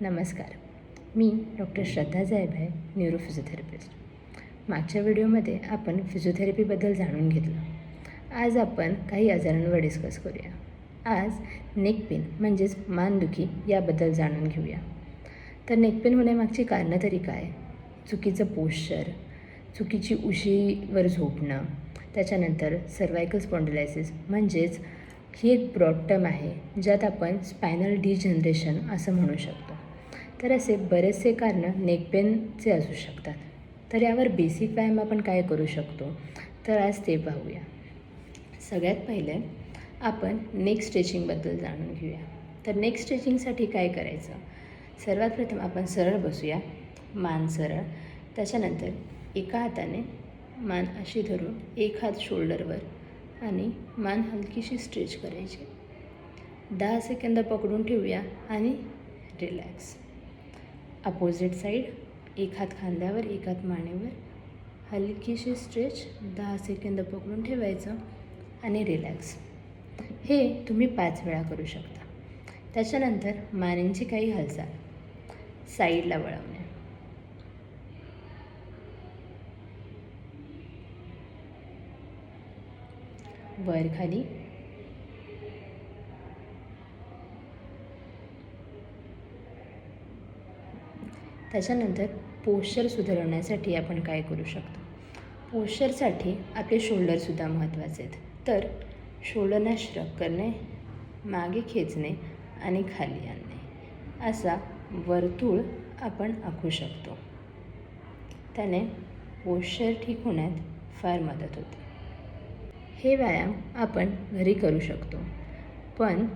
नमस्कार. मी डॉक्टर श्रद्धा जायब आहे न्यूरोफिजिओथेरपिस्ट मागच्या व्हिडिओमध्ये आपण फिजिओथेरपीबद्दल जाणून घेतलं. आज आपण काही आजारांवर डिस्कस करूया. आज नेक पेन म्हणजेच मानदुखी याबद्दल जाणून घेऊया. तर नेकपेन होण्यामागची कारणं तरी काय? चुकीचं पोश्चर चुकीची उशीवर झोपणं त्याच्यानंतर सर्वायकल स्पॉन्डिलायसिस म्हणजेच ही एक ब्रॉड टर्म आहे ज्यात आपण स्पायनल डिजनरेशन असं म्हणू शकतो. तर असे बरेचसे कारणं नेकपेनचे असू शकतात. तर यावर बेसिक व्यायाम आपण काय करू शकतो? तर आज ते पाहूया. सगळ्यात पहिले आपण नेक स्ट्रेचिंगबद्दल जाणून घेऊया. तर नेक स्ट्रेचिंगसाठी काय करायचं? सर्वात प्रथम आपण सरळ बसूया. मान सरळ. त्याच्यानंतर एका हाताने मान अशी धरून एक हात शोल्डरवर आणि मान हलकीशी स्ट्रेच करायची. दहा सेकंद पकडून ठेवूया आणि रिलॅक्स अपोजिट साईड एक हात खांद्यावर एक हात मानेवर. हलकीशी स्ट्रेच दहा सेकंद पकडून ठेवायचं आणि रिलॅक्स हे तुम्ही पाच वेळा करू शकता. त्याच्यानंतर मानेंची काही हालचाल. साईडला वळवणे. वर खाली. त्याच्यानंतर पोश्चर सुधारवण्यासाठी आपण काय करू शकतो? पोश्चरसाठी आपले शोल्डरसुद्धा महत्त्वाचे आहेत. तर शोल्डरना श्रक करणे मागे खेचणे आणि खाली आणणे. असा वर्तुळ आपण आखू शकतो. त्याने पोश्चर ठीक होण्यात फार मदत होते. हे व्यायाम आपण घरी करू शकतो. पण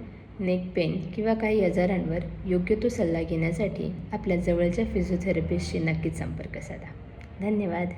नेक पेन किंवा काही आजारांवर योग्य तो सल्ला घेण्यासाठी आपल्या जवळच्या फिजिओथेरपिस्टशी नक्कीच संपर्क साधा. धन्यवाद.